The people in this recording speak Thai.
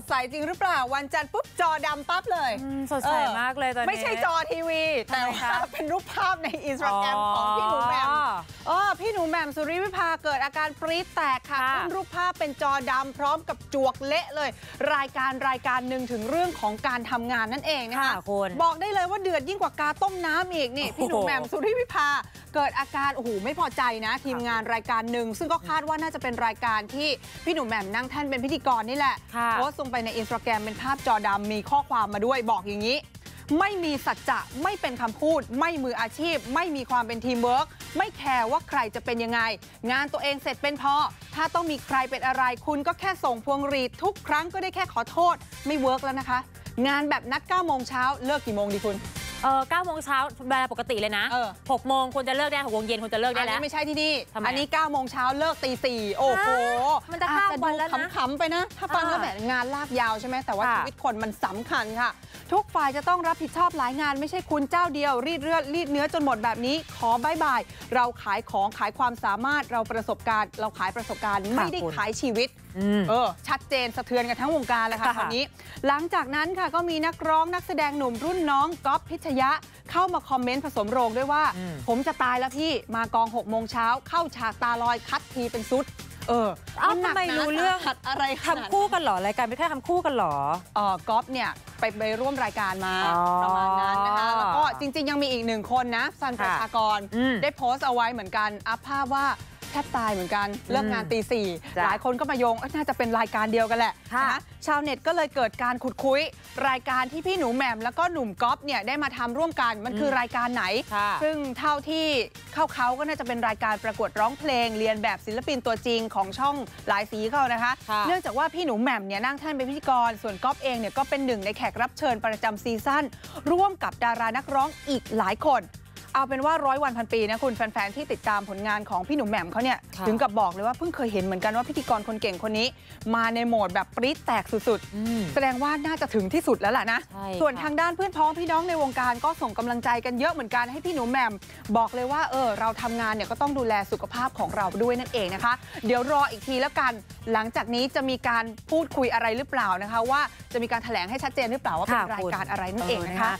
ดใสจริงหรือเปล่าวันจันทร์ปุ๊บจอดำปั๊บเลยอืมสดใสมากเลยตอนนี้ไม่ใช่จอทีวีแต่ทำไมว่าคะเป็นรูปภาพในอินสตาแกรมของพี่หนูแหม่มอ๋อเออ พี่หนูแหม่มสุริวิภาเกิดอาการปรี๊ดแตกค่ะค่ะขึ้นรูปภาพเป็นจอดำพร้อมกับจวกเละเลย รายการรายการหนึ่งถึงเรื่องของการทำงานนั่นเองนะคะค่ะคุณบอกได้เลยว่าเดือดยิ่งกว่ากาต้มน้ำอีกนี่โอ้โหพี่หนูแหม่มสุริวิภาเกิดอาการโอ้โหไม่พอใจนะ ทีมงานรายการหนึ่งซึ่งก็คาดว่าน่าจะเป็นรายการที่พี่หนูแหม่มนั่งแท่นเป็นพิธีกรนี่แหละค่ะโพสต์ลงไปในอินสตาแกรมเป็นภาพจอดำมีข้อความมาด้วยบอกอย่างนี้ ไม่มีสัจจะไม่เป็นคำพูดไม่มืออาชีพ ไม่มีความเป็นทีมเวิร์กไม่แคร์ว่าใครจะเป็นยังไง งานตัวเองเสร็จเป็นพอ ถ้าต้องมีใครเป็นอะไรคุณก็แค่ส่งพวงหรีดทุกครั้งก็ได้แค่ขอโทษ ไม่เวิร์กแล้วนะคะ งานแบบนัด9โมงเช้าเลิกกี่โมงดีคุณ เออ9โมงเช้าเวลาปกติเลยนะ เออ 6 โมงควรจะเลิกได้6โมงเย็นควรจะเลิกได้อันแล้นี้ว ไม่ใช่ที่นี่ ทำไมอันนี้9โมงเช้าเลิกตีสี่โอ้โหมันจะข้ามวันแล้วนะอาจดูขำๆไปนะ ถ้าฟังแล้วอ่าแบบงานลากยาวใช่ไหมแต่ว่าค่ะ ชีวิตคนมันสำคัญค่ะ ทุกฝ่ายจะต้องรับผิดชอบหลายงาน ไม่ใช่คุณเจ้าเดียว รีดเลือดรีดเนื้อจนหมดแบบนี้ ขอบายบาย เราขายของขายความสามารถเราประสบการณ์ เราขายประสบการณ์ไม่ได้คุณขายชีวิตอืม เออชัดเจนสะเทือนกันทั้งวงการเลยค่ะค่ะตอนนี้หลังจากนั้นค่ะก็มีนักร้องนักแสดงหนุ่มรุ่นน้องก๊อฟพิชยะเข้ามาคอมเมนต์ผสมโรงด้วยว่าอืมผมจะตายแล้วพี่มากอง6กโมงเช้าเข้าฉากตาลอยคัดทีเป็นซุดเออเอ้าหนักทำไมหนารู้เรื่องสาหัสอะไรขนาดทำคู่กันเหรอรายการไม่แค่ทำคู่กันเหรอเออก๊อฟเนี่ยไปไปร่วมรายการมาอ๋อประมาณนั้นนะคะแล้วก็จริง ๆ ยังมีอีกหนึ่งคนนะซันประชากรอืมได้โพสต์เอาไว้เหมือนกันอัพภาพว่า แทบตายเหมือนกันเลิกงานตีสี่จ้ะหลายคนก็มาโยงเอ้ยน่าจะเป็นรายการเดียวกันแหละค่ะนะคะชาวเน็ตก็เลยเกิดการขุดคุย รายการที่พี่หนูแหม่มแล้วก็หนุ่มก๊อฟเนี่ยได้มาทำร่วมกันมันคือรายการไหนค่ะซึ่งเท่าที่เข้าเขาก็น่าจะเป็นรายการประกวดร้องเพลง เรียนแบบศิลปินตัวจริงของช่องหลายสีเขานะคะค่ะเนื่องจากว่าพี่หนูแหม่มเนี่ยนั่งแท่นเป็นพิธีกร ส่วนก๊อฟเองเนี่ยก็เป็นหนึ่งในแขกรับเชิญประจำซีซั่นร่วมกับดารานักร้องอีกหลายคน เอาเป็นว่าร้อยวันพันปีนะคุณแฟนๆที่ติดตามผลงานของพี่หนูแหม่มเขาเนี่ยค่ะถึงกับบอกเลยว่าเพิ่งเคยเห็นเหมือนกันว่าพิธีกรคนเก่งคนนี้ มาในโหมดแบบปรี๊ดแตกสุดอืมๆแสดงว่าน่าจะถึงที่สุดแล้วล่ะนะใช่ส่วนค่ะทางด้านเพื่อนพ้องพี่น้องในวงการก็ส่งกำลังใจกันเยอะเหมือนกันให้พี่หนูแหม่มบอกเลยว่าเออเราทำงานเนี่ยก็ต้องดูแลสุขภาพของเราด้วยนั่นเองนะคะ เดี๋ยวรออีกทีแล้วกันหลังจากนี้จะมีการพูดคุยอะไรหรือเปล่านะคะ ว่าจะมีการแถลงให้ชัดเจนหรือเปล่าว่าเป็นค่ะรายคุณการอะไรนั่นเองเออนะนะคะคะ